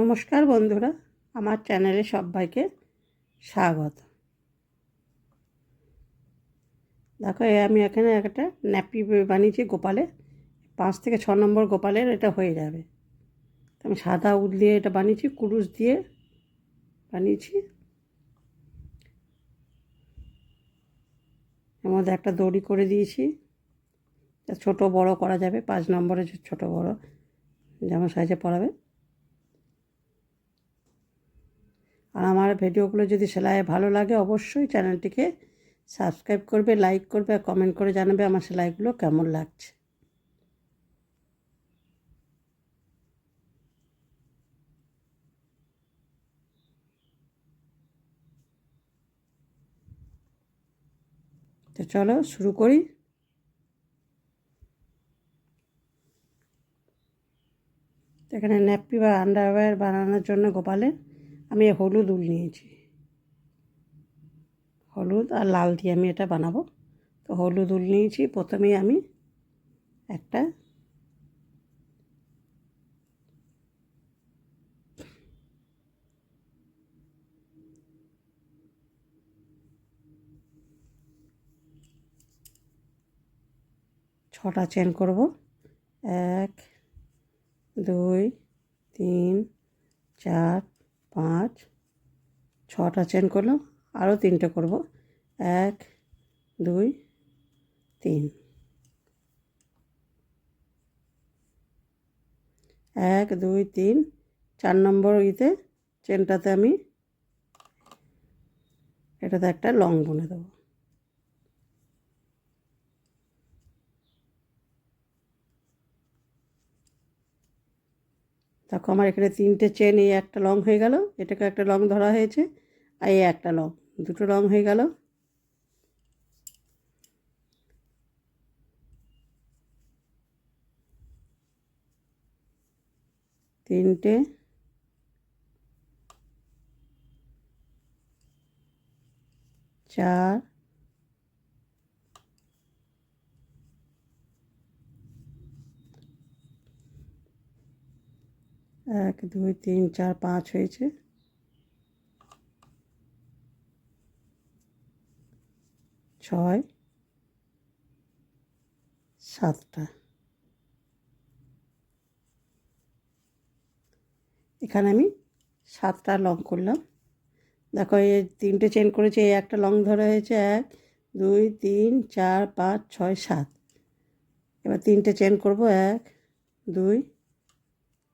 নমস্কার বন্ধুরা, আমার চ্যানেলে সবাইকে স্বাগত। দেখো আমি এখানে একটা ন্যাপি বানিয়েছি গোপালে। পাঁচ থেকে ছ নম্বর গোপালের এটা হয়ে যাবে। আমি সাদা উল দিয়ে এটা বানিয়েছি, কুরুশ দিয়ে বানিয়েছি। এর মধ্যে একটা দড়ি করে দিয়েছি। ছোট বড় করা যাবে, পাঁচ নম্বরে ছোট বড়, যেমন সাইজে পড়াবে। আর আমার ভিডিওগুলো যদি সেলাই ভালো লাগে অবশ্যই চ্যানেলটিকে সাবস্ক্রাইব করবে, লাইক করবে আর কমেন্ট করে জানাবে আমার সেলাইগুলো কেমন লাগছে। তো চলো শুরু করি। এখানে ন্যাপি বা আন্ডারওয়্যার বানানোর জন্য গোপালের আমি হলুদ উল নিয়েছি। হলুদ আর লাল দিয়ে আমি এটা বানাবো। তো হলুদ উল নিয়েছি প্রথমেই আমি একটা ছটা চেন করব। এক, দুই, তিন, চার পাঁচ, ছটা চেন করলাম, আরও তিনটে করব। এক, দুই, তিন। এক, দুই, তিন। চার নম্বর ইতে চেনটাতে আমি এটাতে একটা লং বুনে দেবো। দেখো আমার এখানে তিনটে চেন এই একটা লং হয়ে গেল, এটাকে একটা লং ধরা হয়েছে, আর এই একটা লং দুটো লং হয়ে গেল। তিনটে, চার এক, দুই, তিন, চার, পাঁচ হয়েছে। ছয়, সাতটা। এখানে আমি সাতটা লং করলাম। দেখো, এই তিনটে চেন করেছি, এই একটা লং ধরা হয়েছে, এক, দুই, তিন, চার, পাঁচ, ছয়, সাত। এবার তিনটে চেন করব, এক, দুই,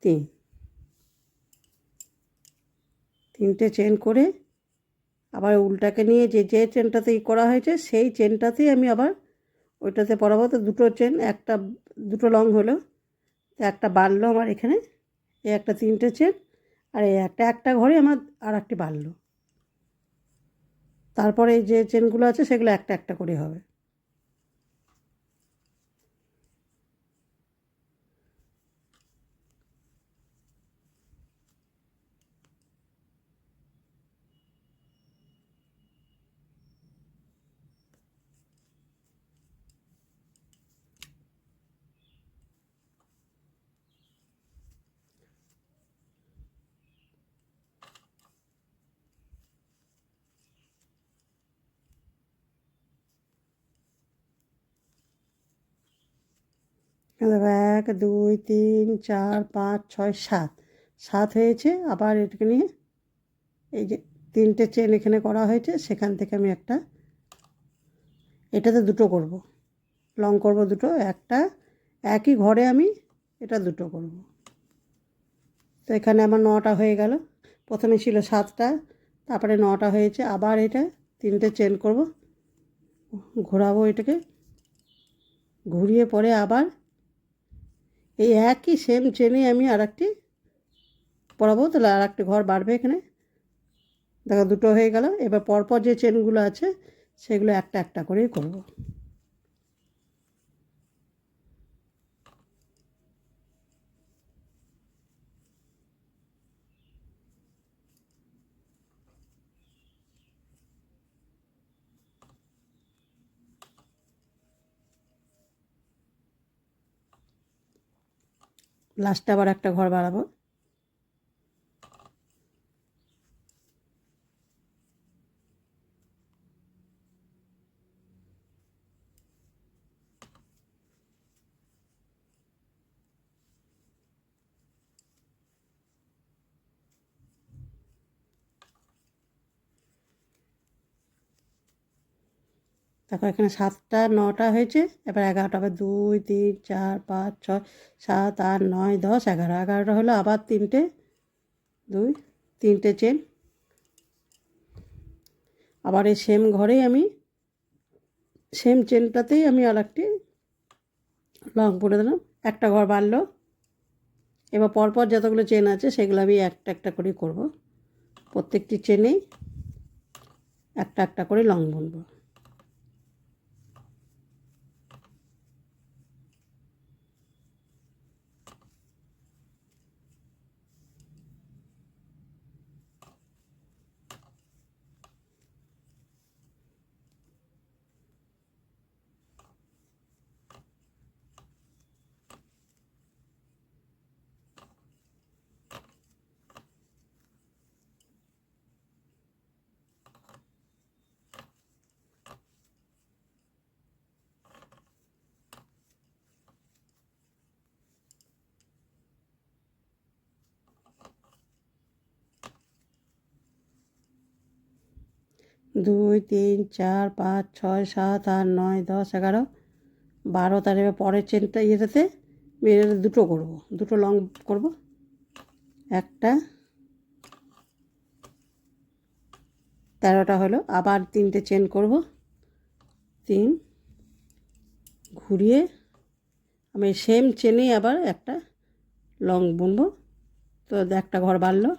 তিন। তিনটে চেন করে আবার উল্টাকে নিয়ে যে যে চেনটাতে ই করা হয়েছে, সেই চেনটাতেই আমি আবার ওইটাতে পরাবো তো দুটো চেন একটা দুটো লং হলো, একটা বাড়লো আমার এখানে এই একটা তিনটে চেন আর এই একটা একটা ঘরে আমার আর একটি বাড়লো। তারপরে যে চেনগুলো আছে সেগুলো একটা একটা করে হবে। এক, দুই, তিন, চার, পাঁচ, ছয়, সাত। সাত হয়েছে, আবার এটাকে নিয়ে এই যে তিনটে চেন এখানে করা হয়েছে, সেখান থেকে আমি একটা এটাতে দুটো করব। লং করব দুটো, একটা একই ঘরে আমি এটা দুটো করব। তো এখানে আমার নটা হয়ে গেল। প্রথমে ছিল সাতটা, তারপরে নটা হয়েছে, আবার এটা তিনটে চেন করব। ঘোরাবো এটাকে। ঘুরিয়ে পরে আবার এই একই সেম চেনে আমি আর একটি পরাবো, তাহলে আর একটি ঘর বাড়বে এখানে। দেখো দুটো হয়ে গেল, এবার পরপর যে চেনগুলো আছে, সেগুলো একটা একটা করেই করব। লাস্টে আবার একটা ঘর বাড়াবো দেখো এখানে সাতটা, নটা হয়েছে। এবার এগারোটা আবার দুই, তিন, চার, পাঁচ, ছয়, সাত, আট, নয়, দশ, এগারো। এগারোটা হলো আবার তিনটে, দুই, তিনটে চেন। আবার এই সেম ঘরেই আমি সেম চেনটাতেই আমি আর একটি লং পরে দিলাম। একটা ঘর বাড়লো। এবার পরপর যতগুলো চেন আছে, সেগুলো আমি একটা একটা করে করব। প্রত্যেকটি চেনেই একটা একটা করে লং বুনবো। দুই, তিন, চার, পাঁচ, ছয়, সাত, আট, নয়, দশ, এগারো, বারো তার এবার পরের চেনটা ইয়েটাতে মেরে দুটো করব। দুটো লং করব। একটা, তেরোটা হলো। আবার তিনটে চেন করব। তিন, ঘুরিয়ে আমি সেম চেনেই আবার একটা লং বুনবো। তো একটা ঘর বাড়লো।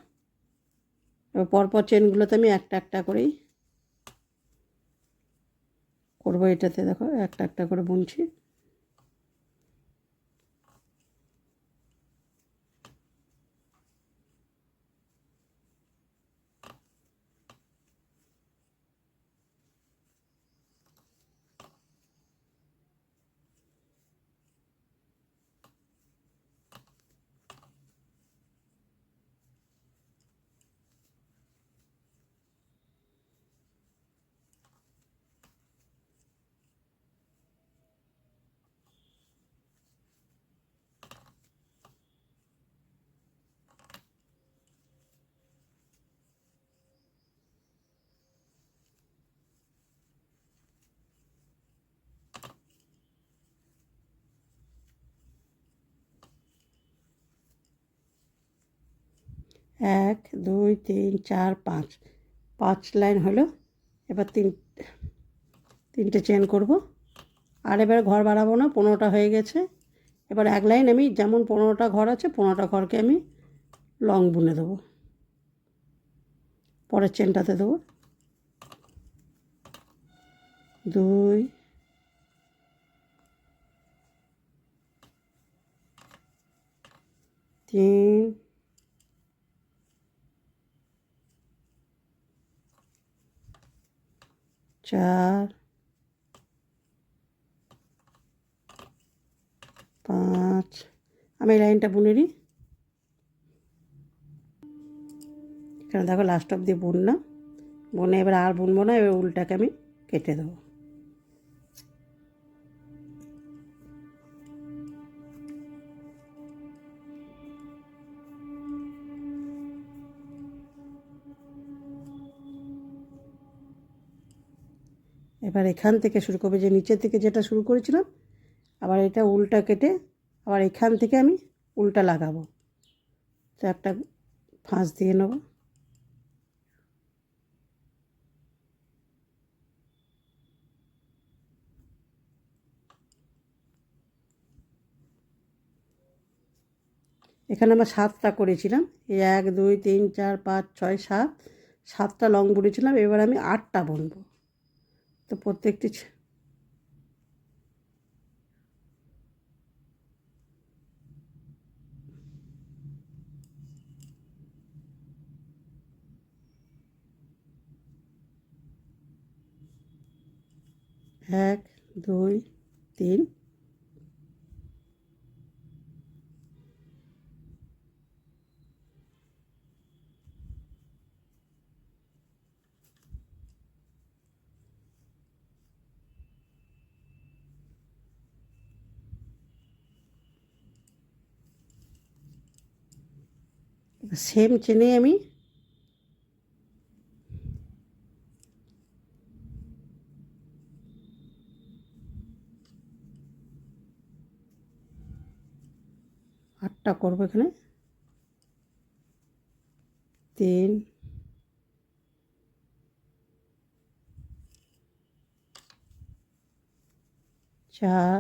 এবার পরপর চেনগুলোতে আমি একটা একটা করেই করব এটাতে দেখো একটা একটা করে বুনছি। এক, দুই, তিন, চার, পাঁচ। পাঁচ লাইন হলো। এবার তিন, তিনটে চেন করব। আর এবার ঘর বাড়াবো না, পনেরোটা হয়ে গেছে। এবার এক লাইন আমি, যেমন পনেরোটা ঘর আছে, পনেরোটা ঘরকে আমি লং বুনে দেবো। পরের চেনটাতে দেবো। দুই, তিন চার, পাঁচ, আমি এই লাইনটা বুনে নিই। এখানে দেখো লাস্ট অব দিয়ে বুনলাম। বুনে এবার আর বুনবো না, এবার উলটাকে আমি কেটে দেবো। এবার এখান থেকে শুরু করবে যে নিচের থেকে যেটা শুরু করেছিলাম, আবার এটা উল্টা কেটে আবার এখান থেকে আমি উল্টা লাগাবো। তো একটা ফাঁস দিয়ে নেব। এখানে আমরা সাতটা করেছিলাম। এই এক, দুই, তিন, চার, পাঁচ, ছয়, সাত, সাতটা লং বুনেছিলাম। এবার আমি আটটা বুনবো। তো প্রত্যেকটি এক দুই তিন। সেম চেনেই আমি আটটা করব এখানে। তিন। চার।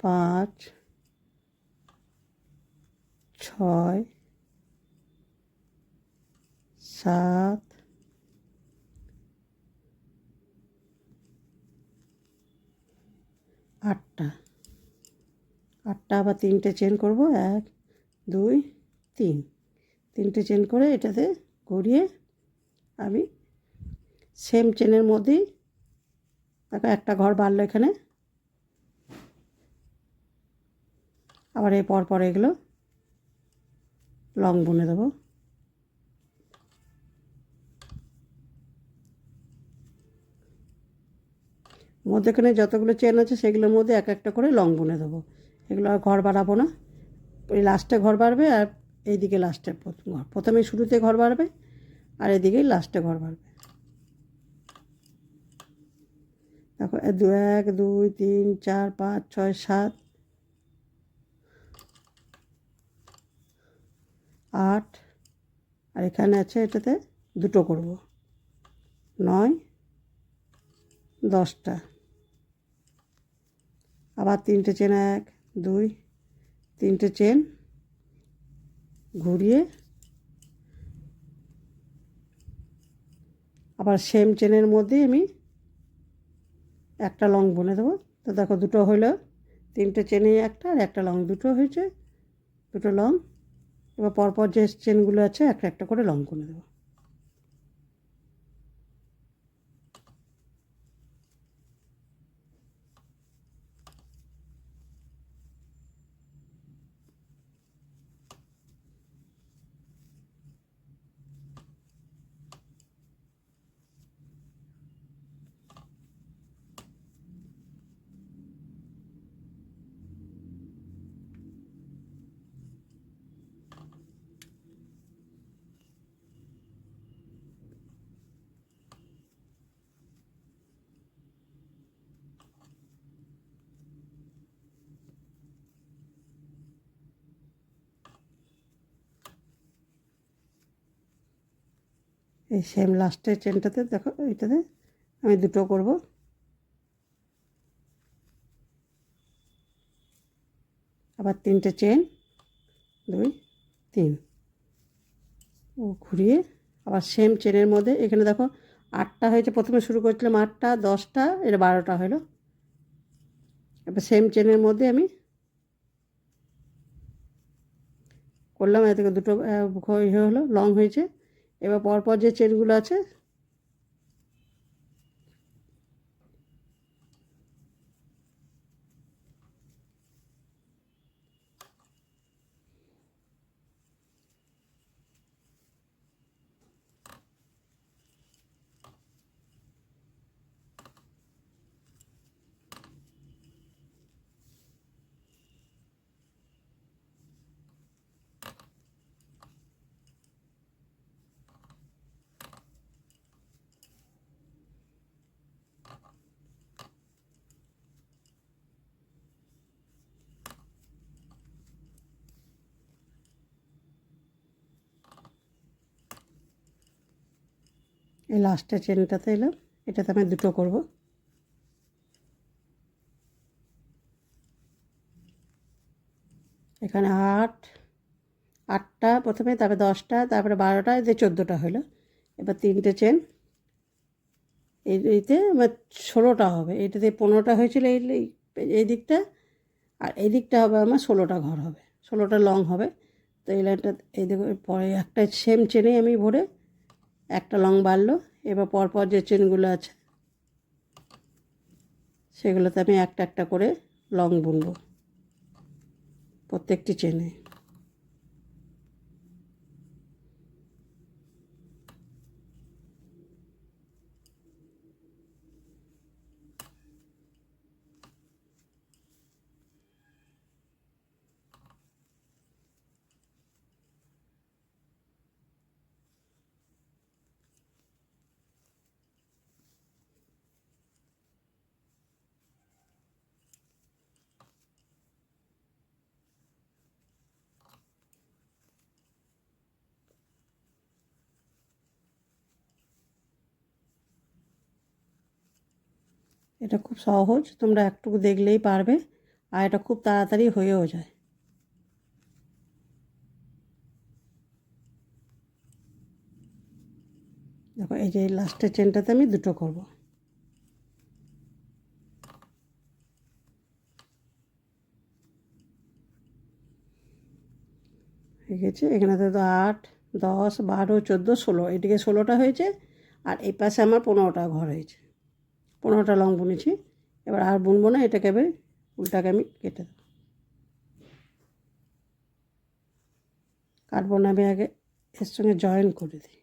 পাঁচ। ছয়, সাত, আটটা। আটটা আবার তিনটে চেন করব, এক, দুই, তিন। তিনটে চেন করে এটাতে ঘুরিয়ে আমি সেম চেনের মধ্যেই দেখো একটা ঘর বাড়লো এখানে। আবার এই পর পর এগুলো লং বুনে দেবো। মধ্যেখানে যতগুলো চেন আছে, সেগুলোর মধ্যে এক একটা করে লং বুনে দেবো। এগুলো আর ঘর বাড়াবো না। ওই লাস্টে ঘর বাড়বে আর এইদিকে লাস্টে ঘর। প্রথমে শুরুতে ঘর বাড়বে আর এদিকেই লাস্টে ঘর বাড়বে। দেখো এক, দুই, তিন, চার, পাঁচ, ছয়, সাত আট। আর এখানে আছে এটাতে দুটো করব। নয়, দশটা। আবার তিনটে চেন এক, দুই, তিনটে চেন ঘুরিয়ে আবার সেম চেনের মধ্যে আমি একটা লং বুনে দেবো। তো দেখো দুটো হলো তিনটে চেনে একটা আর একটা লং। দুটো হয়েছে, দুটো লং। এবার পরপর যে চেনগুলো আছে একটা একটা করে লং করে দেবো। এই সেম লাস্টের চেনটাতে দেখো, এইটাতে আমি দুটো করব। আবার তিনটে চেন দুই, তিন। ও ঘুরিয়ে আবার সেম চেনের মধ্যে, এখানে দেখো আটটা হয়েছে, প্রথমে শুরু করছিলাম আটটা, দশটা এটা বারোটা হলো। এবার সেম চেনের মধ্যে আমি করলাম এ থেকে দুটো হলো লং হয়েছে। এবার পরপর যে চেনগুলো আছে এই লাস্টের চেনটাতে এলাম। এটাতে আমি দুটো করব। এখানে আট, আটটা, প্রথমে তারপরে দশটা, তারপরে বারোটা যে চোদ্দোটা হলো। এবার তিনটে চেন এই এইতে আমার ষোলোটা হবে। এইটাতে পনেরোটা হয়েছিল এই এই দিকটা, আর এই দিকটা হবে আমার ষোলোটা ঘর হবে। ষোলোটা লং হবে। তো এই লাইনটা, এই দেখো পরে একটা সেম চেনেই আমি ভরে একটা লং বাড়লো, এবার পরপর যে চেনগুলো আছে, সেগুলোতে আমি একটা একটা করে লং বুনবো প্রত্যেকটি চেনে। এটা খুব সহজ, তোমরা একটু দেখলেই পারবে, আর এটা খুব তাড়াতাড়ি হয়েও যায়। দেখো, এই যে লাস্টের চেনটাতে আমি দুটো করব। হয়ে গেছে এখানেতে তো আট, দশ, বারো, চোদ্দ, ষোলো, এদিকে ষোলোটা হয়েছে, আর এই পাশে আমার পনেরোটা ঘর হয়েছে। পনেরোটা লং বুনেছি। এবার আর বুনবো না, এটাকে এবার উল্টাকে আমি কেটে দেবো। কাটবো না আমি আগে এর সঙ্গে জয়েন করে দিই।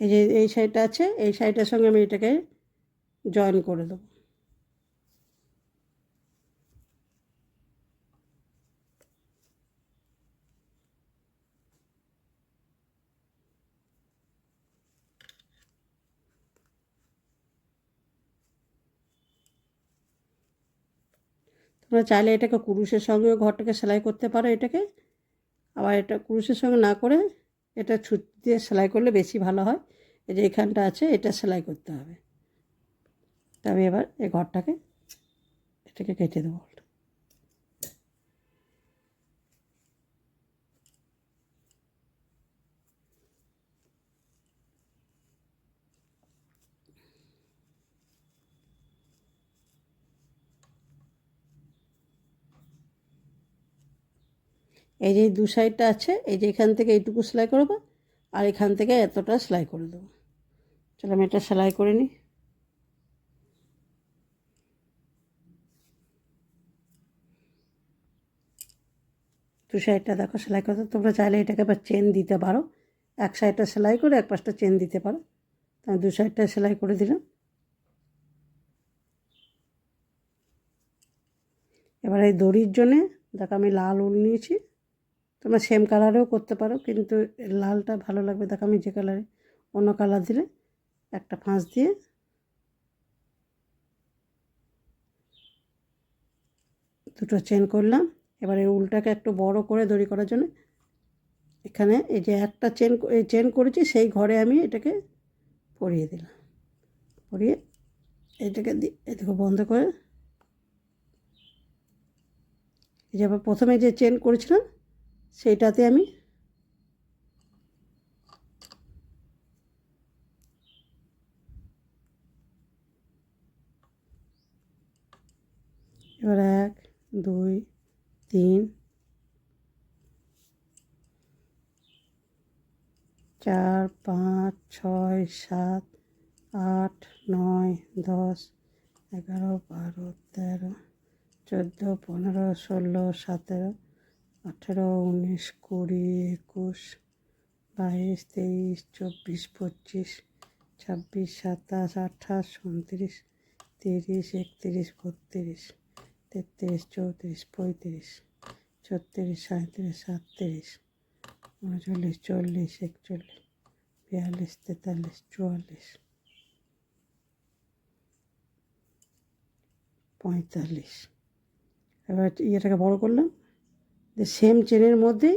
এই যে এই সাইডটা আছে, এই সাইডের সঙ্গে আমি এটাকে জয়েন করে দেবো। তোমরা চাইলে এটাকে কুরুষের সঙ্গেও ঘরটাকে সেলাই করতে পারো এটাকে। আবার এটা কুরুষের সঙ্গে না করে এটা ছুটি দিয়ে সেলাই করলে বেশি ভালো হয়। এই যে এখানটা আছে, এটা সেলাই করতে হবে। তবে এবার এই ঘরটাকে এটাকে কেটে দেবো। এই যে দু সাইডটা আছে, এই যে এখান থেকে এইটুকু সেলাই করব আর এখান থেকে এতটা সেলাই করে দেবো। চলো আমি এটা সেলাই করে নিই। দু সাইডটা দেখো সেলাই করতে তোমরা চাইলে এটাকে আবার চেন দিতে পারো। এক সাইডটা সেলাই করে এক পাশটা চেন দিতে পারো। আমি দু সাইডটা সেলাই করে দিলাম। এবার এই দড়ির জন্যে, দেখো আমি লাল উল নিয়েছি। তোমরা সেম কালারেও করতে পারো, কিন্তু লালটা ভালো লাগবে। দেখো, আমি যে কালারে অন্য কালার দিলে একটা ফাঁস দিয়ে দুটো চেন করলাম। এবার উলটাকে একটু বড় করে দড়ি করার জন্য এখানে এই যে একটা চেন এই চেন করেছি, সেই ঘরে আমি এটাকে পরিয়ে দিলাম। পরিয়ে এটাকে এটাকে বন্ধ করে এই যে আবার প্রথমে যে চেন করেছিলাম সেইটাতে আমি এবার এক, দুই, তিন, চার, পাঁচ, ছয়, সাত, আট, নয়, দশ, এগারো, বারো, তেরো, চোদ্দ, পনেরো, ষোলো, সতেরো আঠেরো, উনিশ, কুড়ি, একুশ, বাইশ, তেইশ, চব্বিশ, পঁচিশ, ছাব্বিশ, সাতাশ, আঠাশ, উনত্রিশ, তিরিশ, একত্রিশ, বত্রিশ, তেত্রিশ, চৌত্রিশ, পঁয়ত্রিশ, ছত্রিশ সাঁত্রিশ সাতত্রিশ, উনচল্লিশ, চল্লিশ, একচল্লিশ, বিয়াল্লিশ, তেতাল্লিশ, চুয়াল্লিশ, পঁয়তাল্লিশ। এবার ইয়েটাকে বড় করলাম। সেম চেনের মধ্যে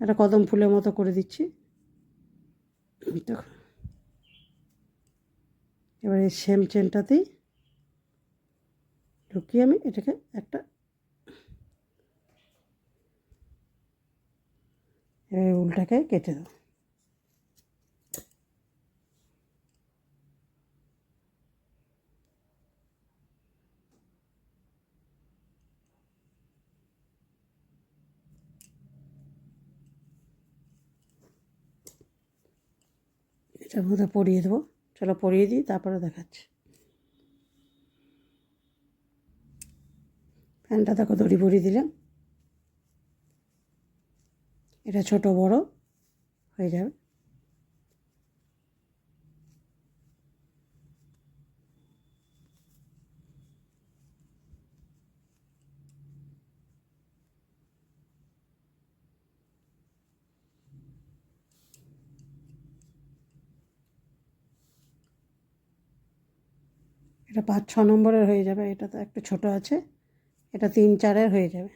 একটা কদম ফুলের মতো করে দিচ্ছি। দেখো। এবার এই সেম চেনটাতেই ঢুকিয়ে আমি এটাকে একটা এবার উলটাকে কেটে দেবো। এটার মধ্যে পরিয়ে দেবো। চলো পরিয়ে দিই, তারপরে দেখাচ্ছি। ফ্যানটা দেখো, দড়ি পরিয়ে দিলাম। এটা ছোট, বড় হয়ে যাবে। এটা পাঁচ, ছ নম্বরের হয়ে যাবে। এটা তো একটু ছোট আছে। এটা তিন, চারের হয়ে যাবে।